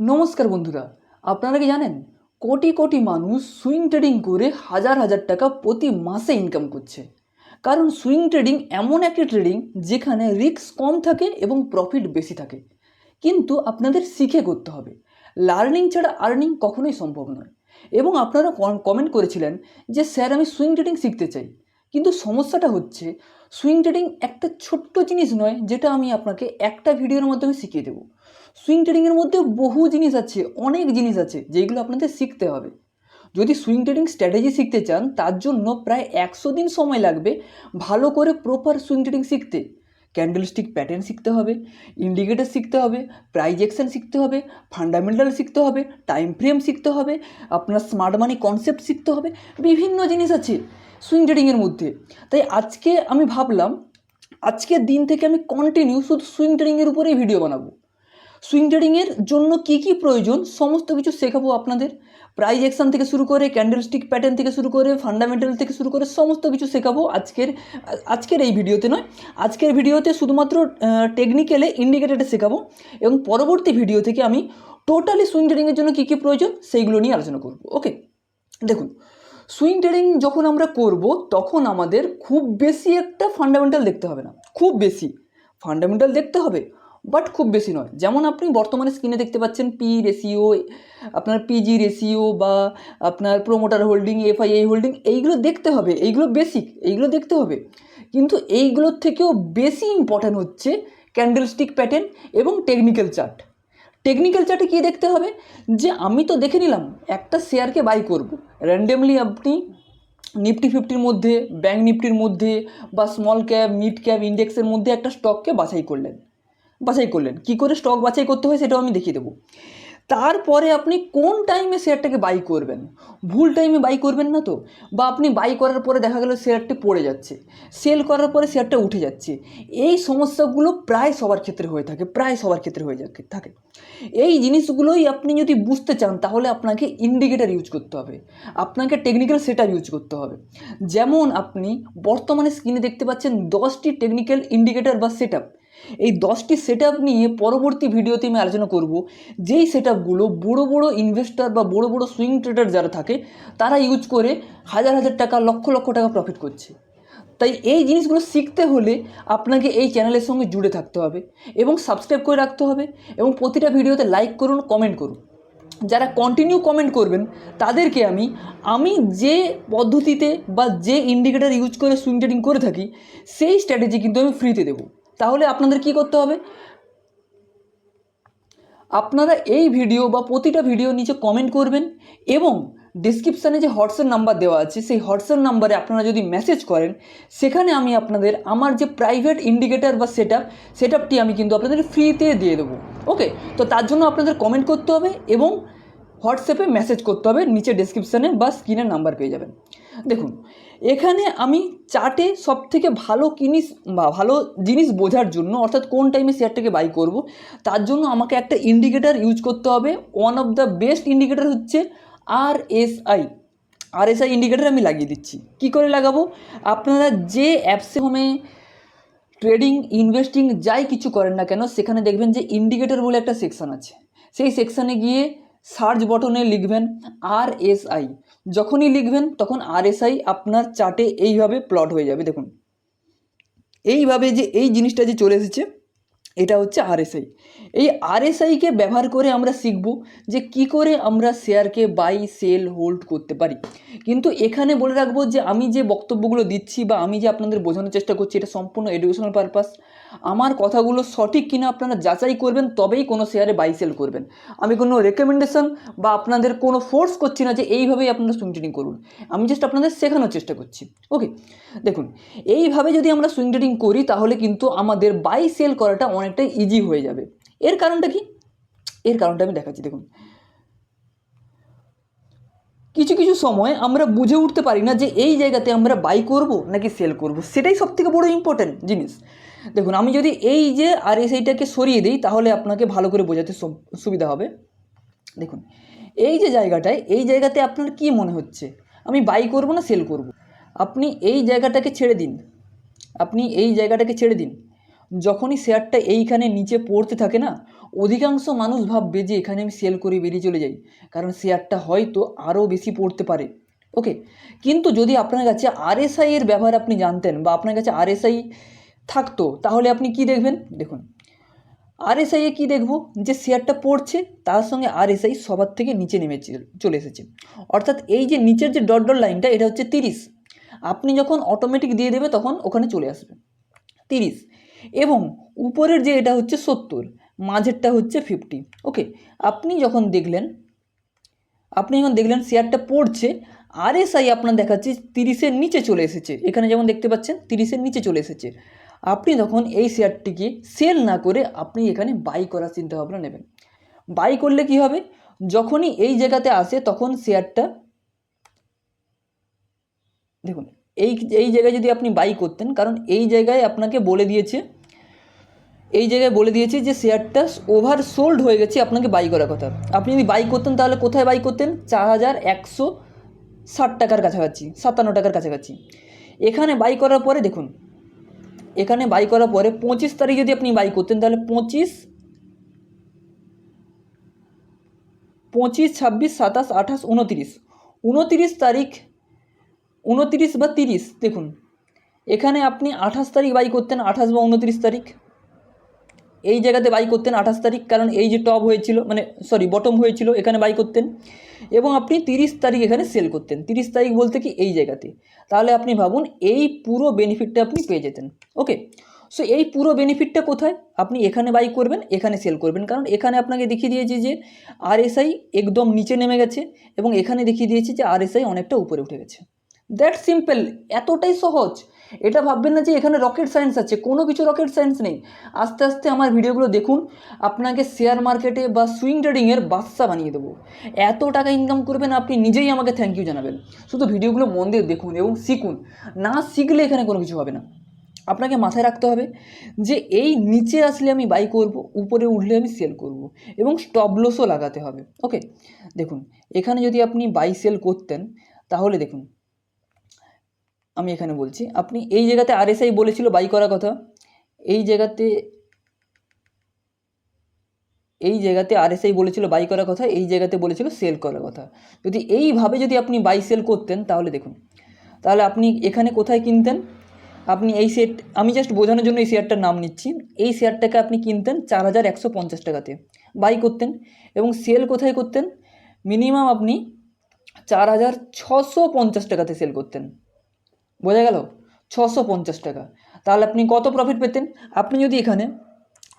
নমস্কার বন্ধুরা, আপনারা কি জানেন? কোটি কোটি মানুষ সুইং ট্রেডিং করে হাজার হাজার টাকা প্রতি মাসে ইনকাম করছে। কারণ সুইং ট্রেডিং এমন একটি ট্রেডিং যেখানে রিস্ক কম থাকে এবং প্রফিট বেশি থাকে। কিন্তু আপনাদের শিখে করতে হবে। লার্নিং ছাড়া আর্নিং কখনোই সম্ভব নয়। এবং আপনারা কমেন্ট করেছিলেন যে, স্যার, আমি সুইং ট্রেডিং শিখতে চাই। কিন্তু সমস্যাটা হচ্ছে সুইং ট্রেডিং একটা ছোট্ট জিনিস নয়, যেটা আমি আপনাকে একটা ভিডিওর মাধ্যমে শিখিয়ে দেবো। সুইং ট্রেডিংয়ের মধ্যে বহু জিনিস আছে, অনেক জিনিস আছে, যেগুলো আপনাদের শিখতে হবে। যদি সুইং ট্রেডিং স্ট্র্যাটেজি শিখতে চান, তার জন্য প্রায় একশো দিন সময় লাগবে ভালো করে প্রপার সুইং ট্রেডিং শিখতে। ক্যান্ডেলস্টিক প্যাটার্ন শিখতে হবে ইন্ডিকেটার শিখতে হবে প্রাইজ শিখতে হবে ফান্ডামেন্টাল শিখতে হবে টাইম ফ্রেম শিখতে হবে, আপনার স্মার্ট মানি কনসেপ্ট শিখতে হবে, বিভিন্ন জিনিস আছে সুইং ট্রেডিংয়ের মধ্যে। তাই আজকে আমি ভাবলাম, আজকের দিন থেকে আমি কন্টিনিউ শুধু সুইং ট্রেডিংয়ের উপরেই ভিডিও বানাবো। সুইং ট্রেডিংয়ের জন্য কী কী প্রয়োজন? সমস্ত কিছু শেখাবো আপনাদের। প্রাইজ অ্যাকশন থেকে শুরু করে ক্যান্ডেলস্টিক প্যাটার্ন থেকে শুরু করে ফান্ডামেন্টাল থেকে শুরু করে, সমস্ত কিছু শেখাবো আজকের আজকের এই ভিডিওতে নয়। আজকের ভিডিওতে শুধুমাত্র টেকনিক্যালে ইন্ডিকেটারটা শেখাবো এবং পরবর্তী ভিডিও থেকে আমি টোটালি সুইং ট্রেডিংয়ের জন্য কী কী প্রয়োজন সেইগুলো নিয়ে আলোচনা করব। ওকে দেখুন সুইং ট্রেডিং যখন আমরা করব, তখন আমাদের খুব বেশি একটা ফান্ডামেন্টাল দেখতে হবে না। খুব বেশি। ফান্ডামেন্টাল দেখতে হবে। বাট খুব বেশি নয়। যেমন আপনি বর্তমানে স্ক্রিনে দেখতে পাচ্ছেন পি রেশিও আপনার পিজি রেশিও বা আপনার প্রোমোটার হোল্ডিং এফআইআই হোল্ডিং এইগুলো দেখতে হবে। এইগুলো বেসিক এইগুলো দেখতে হবে। কিন্তু এইগুলোর থেকেও বেশি ইম্পর্ট্যান্ট হচ্ছে ক্যান্ডেলস্টিক প্যাটার্ন এবং টেকনিক্যাল চার্ট টেকনিক্যাল চার্টে কী দেখতে হবে? যে আমি তো দেখে নিলাম, একটা শেয়ারকে বাই করব। র্যান্ডমলি আপনি নিফটি ফিফটির মধ্যে ব্যাঙ্ক নিফটির মধ্যে বা স্মল ক্যাপ মিড ক্যাপ ইন্ডেক্সের মধ্যে একটা স্টককে বাছাই করলেন। বাছাই করলেন। কি করে স্টক বাছাই করতে হয় সেটাও আমি দেখিয়ে দেবো। তারপরে আপনি কোন টাইমে শেয়ারটাকে বাই করবেন? ভুল টাইমে বাই করবেন না তো? বা আপনি বাই করার পরে দেখা গেল শেয়ারটি পড়ে যাচ্ছে সেল করার পরে শেয়ারটা উঠে যাচ্ছে। এই সমস্যাগুলো প্রায় সবার ক্ষেত্রে হয়ে থাকে, প্রায় সবার ক্ষেত্রে হয়ে থাকে। এই জিনিসগুলোই আপনি যদি বুঝতে চান, তাহলে আপনাকে ইন্ডিকেটার ইউজ করতে হবে। আপনাকে টেকনিক্যাল সেটার ইউজ করতে হবে। যেমন আপনি বর্তমানে স্ক্রিনে দেখতে পাচ্ছেন দশটি টেকনিক্যাল ইন্ডিকেটার বা সেট এই দশটি সেট নিয়ে পরবর্তী ভিডিওতে আমি আলোচনা করব। যেই সেট আপগুলো বড়ো বড়ো ইনভেস্টার বা বড়ো বড়ো সুইং ট্রেডার যারা থাকে, তারা ইউজ করে হাজার হাজার টাকা, লক্ষ লক্ষ টাকা প্রফিট করছে। তাই এই জিনিসগুলো শিখতে হলে আপনাকে এই চ্যানেলের সঙ্গে জুড়ে থাকতে হবে এবং সাবস্ক্রাইব করে রাখতে হবে এবং প্রতিটা ভিডিওতে লাইক করুন কমেন্ট করুন। যারা কন্টিনিউ কমেন্ট করবেন, তাদেরকে আমি আমি যে পদ্ধতিতে বা যে ইন্ডিকেটার ইউজ করে সুইং ট্রেডিং করে থাকি, সেই স্ট্র্যাটেজি কিন্তু আমি ফ্রিতে দেবো। তাহলে আপনাদের কি করতে হবে? আপনারা এই ভিডিও বা প্রতিটা ভিডিও নিচে কমেন্ট করবেন এবং ডিসক্রিপশানে যে হোয়াটসঅ্যাপ নাম্বার দেওয়া আছে, সেই হোয়াটসঅ্যাপ নাম্বারে আপনারা যদি মেসেজ করেন, সেখানে আমি আপনাদের আমার যে প্রাইভেট ইন্ডিকেটার বা সেট আপ সেট আপটি আমি কিন্তু আপনাদের ফ্রিতে দিয়ে দেবো। ওকে তো তার জন্য আপনাদের কমেন্ট করতে হবে এবং হোয়াটসঅ্যাপে মেসেজ করতে হবে, নিচে ডিসক্রিপশানে বা স্ক্রিনের নাম্বার পেয়ে যাবেন। দেখুন, এখানে আমি চার্টে সব থেকে ভালো জিনিস বা ভালো জিনিস বোঝার জন্য, অর্থাৎ কোন টাইমে শেয়ারটাকে বাই করব, তার জন্য আমাকে একটা ইন্ডিকেটার ইউজ করতে হবে। One of the best indicator হচ্ছে R S I R S I indicator আমি লাগিয়ে দিচ্ছি। কি করে লাগাবো? আপনারা যে অ্যাপসে হোমে ট্রেডিং ইনভেস্টিং যাই কিছু করেন না কেন, সেখানে দেখবেন যে ইন্ডিকেটার বলে একটা সেকশান আছে। সেই সেকশানে গিয়ে সার্চ বটনে লিখবেন আর এস আই যখনই লিখবেন, তখন আর এস আই আপনার চার্টে এইভাবে প্লট হয়ে যাবে, দেখুন। এইভাবে যে এই জিনিসটা যে চলে এসেছে, এটা হচ্ছে আরএসআই। এই আরএসআইকে ব্যবহার করে আমরা শিখব যে কি করে আমরা শেয়ারকে বাই সেল হোল্ড করতে পারি। কিন্তু এখানে বলে রাখব যে আমি যে বক্তব্যগুলো দিচ্ছি বা আমি যে আপনাদের বোঝানোর চেষ্টা করছি এটা সম্পূর্ণ এডুকেশনাল পারপাস আমার কথাগুলো সঠিক কিনা আপনারা যাচাই করবেন, তবেই কোনো শেয়ারে বাই সেল করবেন। আমি কোনো রেকমেন্ডেশন বা আপনাদের কোনো ফোর্স করছি না যে এইভাবেই আপনারা সুইং ট্রেডিং করুন। আমি জাস্ট আপনাদের শেখানোর চেষ্টা করছি। ওকে দেখুন, এইভাবে যদি আমরা সুইং ট্রেডিং করি তাহলে কিন্তু আমাদের বাই সেল করাটা অনেকটাই ইজি হয়ে যাবে। এর কারণটা কি? এর কারণটা আমি দেখাচ্ছি, দেখুন। কিছু কিছু সময় আমরা বুঝে উঠতে পারি না যে এই জায়গাতে আমরা বাই করব নাকি সেল করব। সেটাই সব থেকে বড় ইম্পর্ট্যান্ট জিনিস। দেখুন, আমি যদি এই যে আর এসআইটাকে সরিয়ে দিই, তাহলে আপনাকে ভালো করে বোঝাতে সুবিধা হবে। দেখুন, এই যে জায়গাটায়, এই জায়গাতে আপনার কি মনে হচ্ছে? আমি বাই করব না সেল করব? আপনি এই জায়গাটাকে ছেড়ে দিন। আপনি এই জায়গাটাকে ছেড়ে দিন। যখনই শেয়ারটা এইখানে নিচে পড়তে থাকে না, অধিকাংশ মানুষ ভাববে যে এখানে আমি সেল করে বেরিয়ে চলে যাই। কারণ শেয়ারটা হয়তো আরও বেশি পড়তে পারে। ওকে কিন্তু যদি আপনার কাছে আরএসআই এর ব্যবহার আপনি জানতেন বা আপনার কাছে আরএসআই থাকতো, তাহলে আপনি কি দেখবেন? দেখুন আরএসআই এ কী দেখব? যে শেয়ারটা পড়ছে, তার সঙ্গে আরএসআই সবার থেকে নিচে নেমে চলে এসেছে। অর্থাৎ এই যে নিচের যে ডট ডট লাইনটা এটা হচ্ছে তিরিশ। আপনি যখন অটোমেটিক দিয়ে দেবে, তখন ওখানে চলে আসবে। তিরিশ। এবং উপরের যে এটা হচ্ছে সত্তর, মাঝেরটা হচ্ছে ফিফটি ওকে আপনি যখন দেখলেন, আপনি যখন দেখলেন শেয়ারটা পড়ছে আরএসআই আপনার দেখাচ্ছে তিরিশের নিচে চলে এসেছে। এখানে যেমন দেখতে পাচ্ছেন, তিরিশের নিচে চলে এসেছে। আপনি তখন এই শেয়ারটিকে সেল না করে আপনি এখানে বাই করার চিন্তাভাবনা নেবেন। বাই করলে কি হবে? যখনই এই জায়গাতে আসে, তখন শেয়ারটা দেখুন এই এই জায়গায় যদি আপনি বাই করতেন, কারণ এই জায়গায় আপনাকে বলে দিয়েছে, এই জায়গায় বলে দিয়েছে যে শেয়ারটা ওভার সোল্ড হয়ে গেছে আপনাকে বাই করার কথা। আপনি যদি বাই করতেন, তাহলে কোথায় বাই করতেন? চার হাজার একশো ষাট টাকার কাছাকাছি, সাতান্ন টাকার কাছাকাছি। এখানে বাই করার পরে দেখুন, এখানে বাই করার পরে পঁচিশ তারিখ যদি আপনি বাই করতেন, তাহলে পঁচিশ পঁচিশ, ছাব্বিশ, সাতাশ, আঠাশ, উনতিরিশ। উনতিরিশ তারিখ উনতিরিশ বা তিরিশ, দেখুন। এখানে আপনি আঠাশ তারিখ বাই করতেন, আঠাশ বা উনতিরিশ তারিখ। এই জায়গাতে বাই করতেন আঠাশ তারিখ, কারণ এই যে টপ হয়েছিল মানে সরি বটম হয়েছিল, এখানে বাই করতেন। এবং আপনি তিরিশ তারিখ এখানে সেল করতেন। তিরিশ তারিখ বলতে কি এই জায়গাতে। তাহলে আপনি ভাবুন, এই পুরো বেনিফিটটা আপনি পেয়ে যেতেন। ওকে সো এই পুরো বেনিফিটটা কোথায়? আপনি এখানে বাই করবেন, এখানে সেল করবেন। কারণ এখানে আপনাকে দেখিয়ে দিয়েছি যে আরএসআই একদম নিচে নেমে গেছে এবং এখানে দেখিয়ে দিয়েছি যে আরএসআই অনেকটা উপরে উঠে গেছে। দ্যাট সিম্পল, এতটাই সহজ। এটা ভাববেন না যে এখানে রকেট সায়েন্স আছে, কোনো কিছু রকেট সায়েন্স নেই। আস্তে আস্তে আমার ভিডিওগুলো দেখুন, আপনাকে শেয়ার মার্কেটে বা সুইং ট্রেডিংয়ের বাদশা বানিয়ে দেবো। এত টাকা ইনকাম করবেন, আপনি নিজেই আমাকে থ্যাংক ইউ জানাবেন। শুধু ভিডিওগুলো মন দিয়ে দেখুন এবং শিখুন। না শিখলে এখানে কোনো কিছু হবে না। আপনাকে মাথায় রাখতে হবে যে এই নিচে আসলে আমি বাই করব, উপরে উঠলে আমি সেল করব এবং স্টপ লসও লাগাতে হবে। ওকে দেখুন, এখানে যদি আপনি বাই সেল করতেন, তাহলে দেখুন আমি এখানে বলছি, আপনি এই জায়গাতে আরএসআই বলেছিল বাই করার কথা। এই জায়গাতে এই জায়গাতে আরএসআই বলেছিল বাই করার কথা, এই জায়গাতে বলেছিল সেল করার কথা। যদি এইভাবে যদি আপনি বাই সেল করতেন, তাহলে দেখুন। তাহলে আপনি এখানে কোথায় কিনতেন? আপনি এই সেট আমি জাস্ট বোঝানোর জন্য এই শেয়ারটার নাম নিচ্ছি। এই শেয়ারটাকে আপনি কিনতেন চার হাজার একশো পঞ্চাশ টাকাতে বাই করতেন এবং সেল কোথায় করতেন? মিনিমাম আপনি চার হাজার ছশো পঞ্চাশ টাকাতে সেল করতেন। বোঝা গেল? ছশো পঞ্চাশ টাকা। তাহলে আপনি কত প্রফিট পেতেন? আপনি যদি এখানে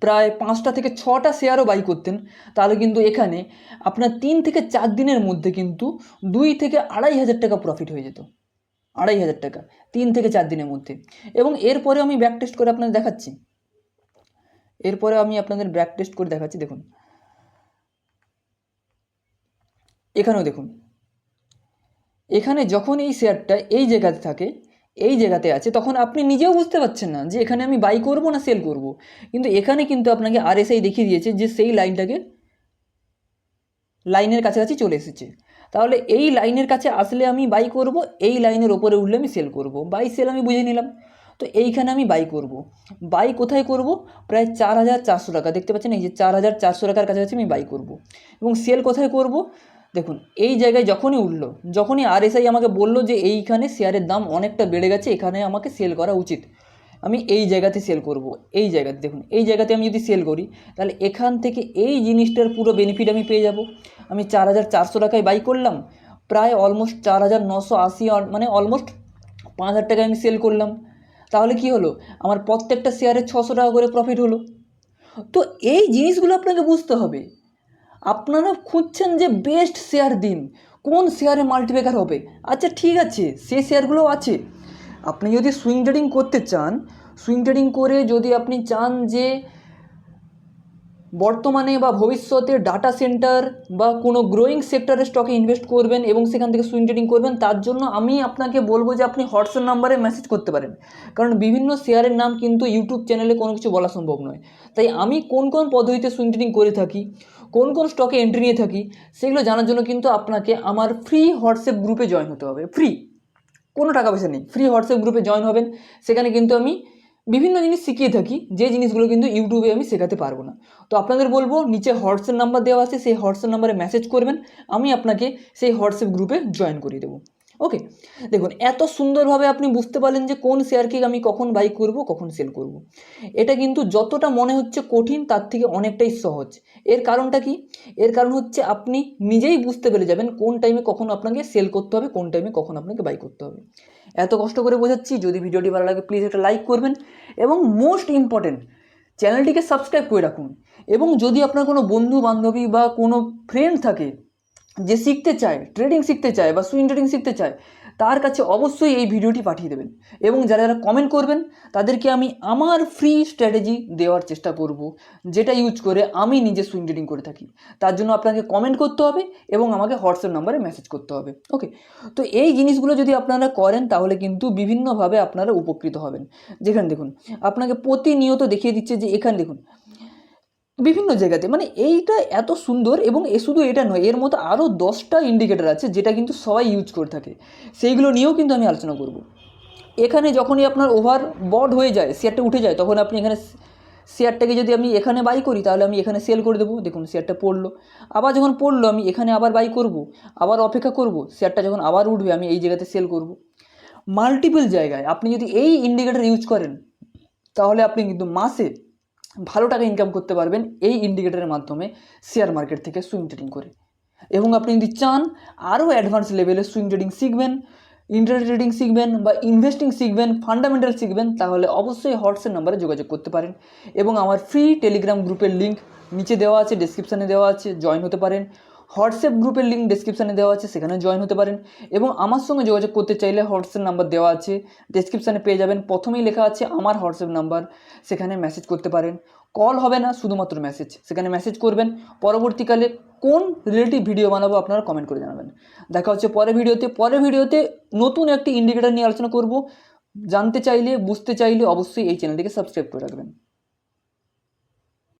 প্রায় পাঁচটা থেকে ছটা শেয়ারও বাই করতেন, তাহলে কিন্তু এখানে আপনার তিন থেকে চার দিনের মধ্যে কিন্তু দুই থেকে আড়াই হাজার টাকা প্রফিট হয়ে যেত। আড়াই হাজার টাকা, তিন থেকে চার দিনের মধ্যে। এবং এরপরে আমি ব্যাক টেস্ট করে আপনাদের দেখাচ্ছি। এরপরে আমি আপনাদের ব্যাক টেস্ট করে দেখাচ্ছি, দেখুন। এখানেও দেখুন। এখানে যখন এই শেয়ারটা এই জায়গাতে থাকে, এই জায়গাতে আছে, তখন আপনি নিজেও বুঝতে পারছেন না যে এখানে আমি বাই করব না সেল করব। কিন্তু এখানে কিন্তু আপনাকে আরএসআই দেখিয়ে দিয়েছে যে সেই লাইনটাকে লাইনের কাছাকাছি চলে এসেছে। তাহলে এই লাইনের কাছে আসলে আমি বাই করব, এই লাইনের ওপরে উঠলে আমি সেল করব। বাই সেল আমি বুঝে নিলাম। তো এইখানে আমি বাই করব। বাই কোথায় করব? প্রায় চার হাজার চারশো টাকা। দেখতে পাচ্ছেন এই যে চার হাজার চারশো টাকার কাছাকাছি আমি বাই করব। এবং সেল কোথায় করব? দেখুন, এই জায়গায় যখনই উঠল, যখনই আরএসআই আমাকে বলল যে এইখানে শেয়ারের দাম অনেকটা বেড়ে গেছে, এখানে আমাকে সেল করা উচিত। আমি এই জায়গাতে সেল করব, এই জায়গাতে। দেখুন, এই জায়গাতে আমি যদি সেল করি, তাহলে এখান থেকে এই জিনিসটার পুরো বেনিফিট আমি পেয়ে যাব। আমি চার হাজার চারশো টাকায় বাই করলাম, প্রায় অলমোস্ট চার হাজার নশো আশি মানে অলমোস্ট পাঁচ হাজার টাকায় আমি সেল করলাম। তাহলে কি হলো? আমার প্রত্যেকটা শেয়ারে ছশো টাকা করে প্রফিট হলো। তো এই জিনিসগুলো আপনাকে বুঝতে হবে। আপনারা খুঁজছেন যে বেস্ট শেয়ার দিন। কোন শেয়ারে মাল্টিপ্লেকার হবে? আচ্ছা ঠিক আছে, সে শেয়ারগুলো আছে। আপনি যদি সুইং ট্রেডিং করতে চান সুইং ট্রেডিং করে যদি আপনি চান যে বর্তমানে বা ভবিষ্যতে ডাটা সেন্টার বা কোনো গ্রোয়িং সেক্টরের স্টকে ইনভেস্ট করবেন এবং সেখান থেকে সুইং ট্রেডিং করবেন, তার জন্য আমি আপনাকে বলব যে আপনি হোয়াটসঅ্যাপ নাম্বারে মেসেজ করতে পারেন। কারণ বিভিন্ন শেয়ারের নাম কিন্তু ইউটিউব চ্যানেলে কোনো কিছু বলা সম্ভব নয়। তাই আমি কোন কোন পদ্ধতিতে সুইং ট্রেডিং করে থাকি? কোন কোন স্টকে এন্ট্রি নিয়ে থাকি, সেগুলো জানার জন্য কিন্তু আপনাকে আমার ফ্রি হোয়াটসঅ্যাপ গ্রুপে জয়েন হতে হবে। ফ্রি কোনো টাকা পয়সা নেই। ফ্রি হোয়াটসঅ্যাপ গ্রুপে জয়েন হবেন। সেখানে কিন্তু আমি বিভিন্ন জিনিস শিখিয়ে থাকি। যে জিনিসগুলো কিন্তু ইউটিউবে আমি শেখাতে পারব না। তো আপনাদের বলব, নিচে হোয়াটসঅ্যাপ নাম্বার দেওয়া আছে, সেই হোয়াটসঅ্যাপ নাম্বারে মেসেজ করবেন। আমি আপনাকে সেই হোয়াটসঅ্যাপ গ্রুপে জয়েন করিয়ে দেবো। ওকে দেখুন, এত সুন্দরভাবে আপনি বুঝতে পারলেন যে কোন শেয়ারকে আমি কখন বাই করব, কখন সেল করব। এটা কিন্তু যতটা মনে হচ্ছে কঠিন, তার থেকে অনেকটাই সহজ। এর কারণটা কি? এর কারণ হচ্ছে আপনি নিজেই বুঝতে পেরে যাবেন কোন টাইমে কখন আপনাকে সেল করতে হবে, কোন টাইমে কখন আপনাকে বাই করতে হবে। এত কষ্ট করে বোঝাচ্ছি, যদি ভিডিওটি ভালো লাগে প্লিজ একটা লাইক করবেন এবং মোস্ট ইম্পর্টেন্ট চ্যানেলটিকে সাবস্ক্রাইব করে রাখুন। এবং যদি আপনার কোনো বন্ধু বান্ধবী বা কোনো ফ্রেন্ড থাকে যে শিখতে চায় ট্রেডিং শিখতে চায় বা সুইং ট্রেডিং শিখতে চায়, তার কাছে অবশ্যই এই ভিডিওটি পাঠিয়ে দেবেন। এবং যারা যারা কমেন্ট করবেন, তাদেরকে আমি আমার ফ্রি স্ট্র্যাটেজি দেওয়ার চেষ্টা করব, যেটা ইউজ করে আমি নিজে সুইং ট্রেডিং করে থাকি। তার জন্য আপনাকে কমেন্ট করতে হবে এবং আমাকে হোয়াটসঅ্যাপ নাম্বারে মেসেজ করতে হবে। ওকে তো এই জিনিসগুলো যদি আপনারা করেন, তাহলে কিন্তু বিভিন্নভাবে আপনারা উপকৃত হবেন। যেখানে দেখুন, আপনাকে প্রতিনিয়ত দেখিয়ে দিচ্ছে যে এখানে দেখুন বিভিন্ন জায়গাতে। মানে এইটা এত সুন্দর এবং এ শুধু এটা নয়, এর মতো আরও দশটা ইন্ডিকেটার আছে যেটা কিন্তু সবাই ইউজ করে থাকে। সেইগুলো নিয়েও কিন্তু আমি আলোচনা করব। এখানে যখনই আপনার ওভার বড হয়ে যায় শেয়ারটা উঠে যায়, তখন আপনি এখানে শেয়ারটাকে যদি আমি এখানে বাই করি, তাহলে আমি এখানে সেল করে দেবো। দেখুন শেয়ারটা পড়ল। আবার যখন পড়ল, আমি এখানে আবার বাই করব, আবার অপেক্ষা করব শেয়ারটা যখন আবার উঠবে, আমি এই জায়গাতে সেল করব। মাল্টিপল জায়গায় আপনি যদি এই ইন্ডিকেটার ইউজ করেন, তাহলে আপনি কিন্তু মাসে ভালো টাকা ইনকাম করতে পারবেন এই ইন্ডিকেটারের মাধ্যমে শেয়ার মার্কেট থেকে সুইং ট্রেডিং করে। এবং আপনি যদি চান, আরও অ্যাডভান্স লেভেলে সুইং ট্রেডিং শিখবেন ইন্টারনেট ট্রেডিং শিখবেন বা ইনভেস্টিং শিখবেন ফান্ডামেন্টাল শিখবেন, তাহলে অবশ্যই হোয়াটসঅ্যাপ নাম্বারে যোগাযোগ করতে পারেন। এবং আমার ফ্রি টেলিগ্রাম গ্রুপের লিঙ্ক নিচে দেওয়া আছে ডিসক্রিপশানে দেওয়া আছে জয়েন হতে পারেন। হোয়াটসঅ্যাপ গ্রুপের লিঙ্ক ডেসক্রিপশানে দেওয়া আছে সেখানে জয়েন হতে পারেন। এবং আমার সঙ্গে যোগাযোগ করতে চাইলে হোয়াটসঅ্যাপ নাম্বার দেওয়া আছে। ডেসক্রিপশানে পেয়ে যাবেন। প্রথমেই লেখা আছে আমার হোয়াটসঅ্যাপ নাম্বার সেখানে মেসেজ করতে পারেন। কল হবে না, শুধুমাত্র মেসেজ সেখানে মেসেজ করবেন। পরবর্তীকালে কোন রিলেটিভ ভিডিও বানাবো আপনারা কমেন্ট করে জানাবেন। দেখা হচ্ছে পরের ভিডিওতে পরের ভিডিওতে নতুন একটি ইন্ডিকেটার নিয়ে আলোচনা করব। জানতে চাইলে, বুঝতে চাইলে অবশ্যই এই চ্যানেলটিকে সাবস্ক্রাইব করে রাখবেন।